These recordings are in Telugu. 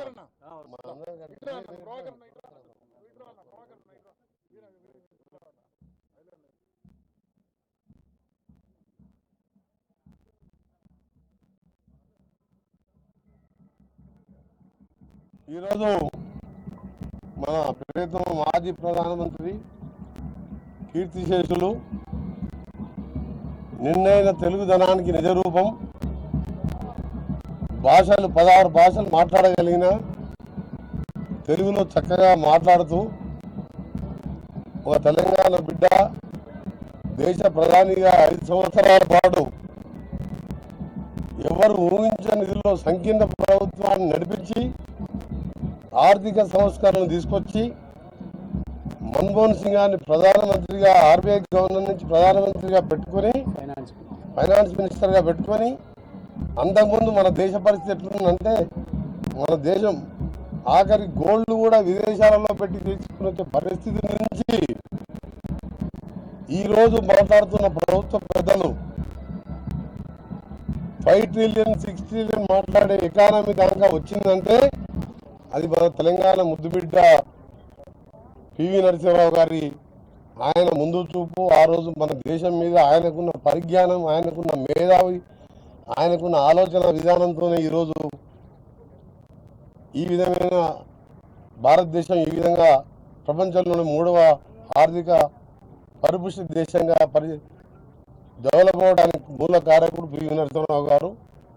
ఈరోజు మన ప్రియతమ మాజీ ప్రధానమంత్రి కీర్తిశేషులు నిన్నైన తెలుగుదనానికి నిజరూపం భాషలు పదహారు భాషలు మాట్లాడగలిగిన తెలుగులో చక్కగా మాట్లాడుతూ ఒక తెలంగాణ బిడ్డ దేశ ప్రధానిగా ఐదు సంవత్సరాల పాటు ఎవరు ఊహించని నిధుల్లో సంకీర్ణ ప్రభుత్వాన్ని నడిపించి ఆర్థిక సంస్కరణలు తీసుకొచ్చి మన్మోహన్ సింగ్ గారిని ప్రధానమంత్రిగా ఆర్బీఐ గవర్నర్ నుంచి ప్రధానమంత్రిగా పెట్టుకొని ఫైనాన్స్ ఫైనాన్స్ మినిస్టర్గా పెట్టుకొని అంతకుముందు మన దేశ పరిస్థితి ఎట్లుందంటే మన దేశం ఆఖరి గోల్డ్ కూడా విదేశాలలో పెట్టి తీసుకుని వచ్చే పరిస్థితి నుంచి ఈరోజు మాట్లాడుతున్న ప్రభుత్వ పెద్దలు ఫైవ్ ట్రిలియన్ సిక్స్ ట్రిలియన్ మాట్లాడే ఎకానమీ దాకా వచ్చిందంటే అది మన తెలంగాణ ముద్దుబిడ్డ పివి నరసింహరావు గారి ఆయన ముందు చూపు ఆ రోజు మన దేశం మీద ఆయనకున్న పరిజ్ఞానం ఆయనకున్న మేధావి ఆయనకున్న ఆలోచన విధానంతోనే ఈరోజు ఈ విధమైన భారతదేశం ఈ విధంగా ప్రపంచంలోని మూడవ ఆర్థిక పరిపుష్టి దేశంగా పరి డెవలప్ అవడానికి మూల కారకుడు పివి నరసింహరావు గారు.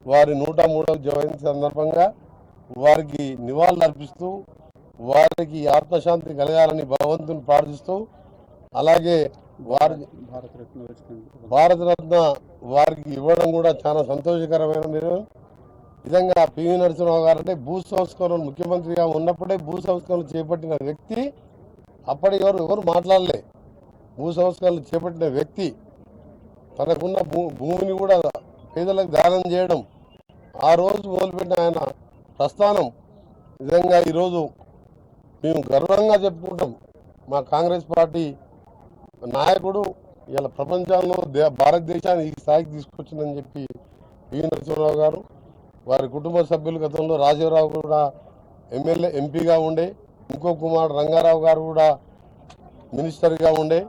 వారి నూట మూడవ జయంతి సందర్భంగా వారికి నివాళులు అర్పిస్తూ వారికి ఆత్మశాంతి కలగాలని భగవంతుని ప్రార్థిస్తూ అలాగే వారి భారతరత్న వారికి ఇవ్వడం కూడా చాలా సంతోషకరమైన నిర్ణయం నిజంగా పివి నరసింహరావు గారు అంటే భూ సంస్కరణలు ముఖ్యమంత్రిగా ఉన్నప్పుడే భూ సంస్కరణలు చేపట్టిన వ్యక్తి. అప్పటి ఎవరు ఎవరు మాట్లాడలే. భూ సంస్కరణలు చేపట్టిన వ్యక్తి. తనకున్న భూ భూమిని కూడా పేదలకు దానం చేయడం. ఆ రోజు మొదలుపెట్టిన ఆయన ప్రస్థానం. నిజంగా ఈరోజు మేము గర్వంగా చెప్పుకుంటాం. మా కాంగ్రెస్ పార్టీ నాయకుడు ఇలా ప్రపంచంలో దే భారతదేశాన్ని ఈ స్థాయికి తీసుకొచ్చిందని చెప్పి పివి నరసింహరావు గారు వారి కుటుంబ సభ్యులు గతంలో రాజీవరావు కూడా ఎమ్మెల్యే ఎంపీగా ఉండే ఇంకో కుమారుడు రంగారావు గారు కూడా మినిస్టర్గా ఉండే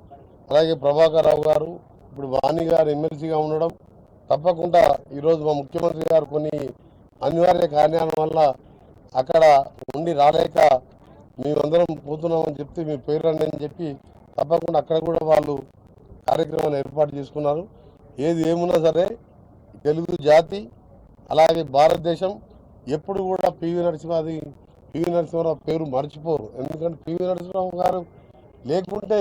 అలాగే ప్రభాకర్ రావు గారు ఇప్పుడు వాణి గారు ఎమ్మెల్సీగా ఉండడం తప్పకుండా ఈరోజు మా ముఖ్యమంత్రి గారు కొన్ని అనివార్య కారణాల వల్ల అక్కడ ఉండి రాలేక మేమందరం పోతున్నామని చెప్తే మీ పేరు రండి అని చెప్పి తప్పకుండా అక్కడ కూడా వాళ్ళు కార్యక్రమాన్ని ఏర్పాటు చేసుకున్నారు. ఏది ఏమున్నా సరే తెలుగు జాతి అలాగే భారతదేశం ఎప్పుడు కూడా పివి నరసింహాది పివి నరసింహారావు పేరు మర్చిపోరు. ఎందుకంటే పివి నరసింహరావు గారు లేకుంటే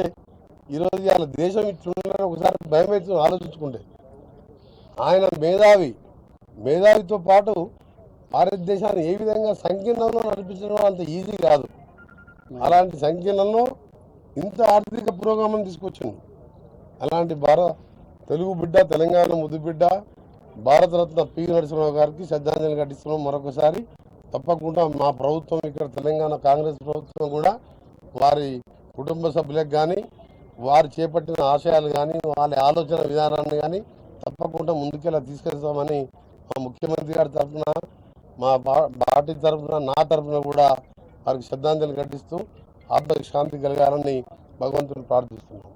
ఈరోజు ఇవాళ దేశం ఇట్లుండాలని ఒకసారి భయం వేసి ఆలోచించుకుంటే. ఆయన మేధావి మేధావితో పాటు భారతదేశాన్ని ఏ విధంగా సంకీర్ణంలో నడిపించడం అంత ఈజీ కాదు. అలాంటి సంకీర్ణంలో ఇంత ఆర్థిక పురోగమనం తీసుకొచ్చింది. అలాంటి భారత తెలుగు బిడ్డ తెలంగాణ ముద్దు బిడ్డ భారతరత్న పి. నరసింహరావు గారికి శ్రద్ధాంజలి ఘటిస్తున్నాం మరొకసారి. తప్పకుండా మా ప్రభుత్వం ఇక్కడ తెలంగాణ కాంగ్రెస్ ప్రభుత్వం కూడా వారి కుటుంబ సభ్యులకు కానీ వారు చేపట్టిన ఆశయాలు కానీ వాళ్ళ ఆలోచన విధానాన్ని కానీ తప్పకుండా ముందుకెలా తీసుకెళ్తామని మా ముఖ్యమంత్రి గారి తరఫున మా పార్టీ తరఫున నా తరఫున కూడా వారికి శ్రద్ధాంజలి ఘటిస్తూ ఆత్మకు శాంతి కలగాలని భగవంతుని ప్రార్థిస్తున్నాం.